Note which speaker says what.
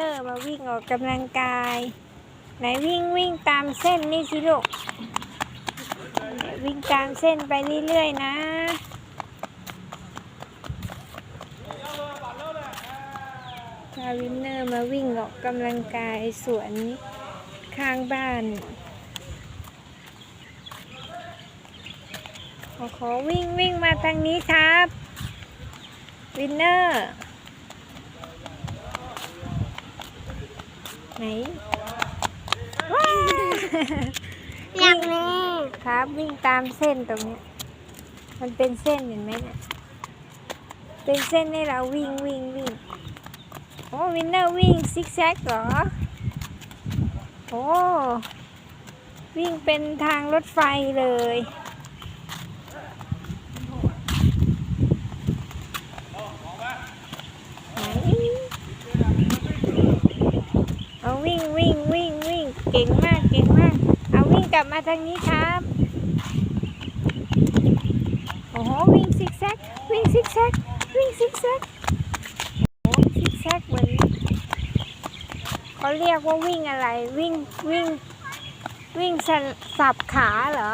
Speaker 1: เนอร์มาวิ่งออกกำลังกาย ไหนวิ่งวิ่งตามเส้นนี่สิลูกวิ่งตามเส้นไปเรื่อยๆนะ พาวินเนอร์มาวิ่งออกกำลังกายสวนข้างบ้าน ขอขอวิ่งวิ่งมาทางนี้ครับ วินเนอร์ ไหนว้า
Speaker 2: อยากแม่
Speaker 1: ครับวิ่งตามเส้นตรงเนี้ยมันเป็นเส้นเห็นไหมเนี่ยเป็นเส้นให้เราวิ่งวิ่งวิ่งโอ้วินเนอร์วิ่งซิกแซกเหรอโอ้วิ่งเป็นทางรถไฟเลย ไหนเอา วิ่งวิ่งวิ่งวิ่งเก่งมากเก่งมาก เอาวิ่งกลับมาทางนี้ครับโอ้โหวิ่งซิกแซกวิ่งซิกแซกวิ่งซิกแซกโอ้ซิกแซกเหมือนเขาเรียกว่าวิ่งอะไรวิ่งวิ่งวิ่งสับขาเหรอ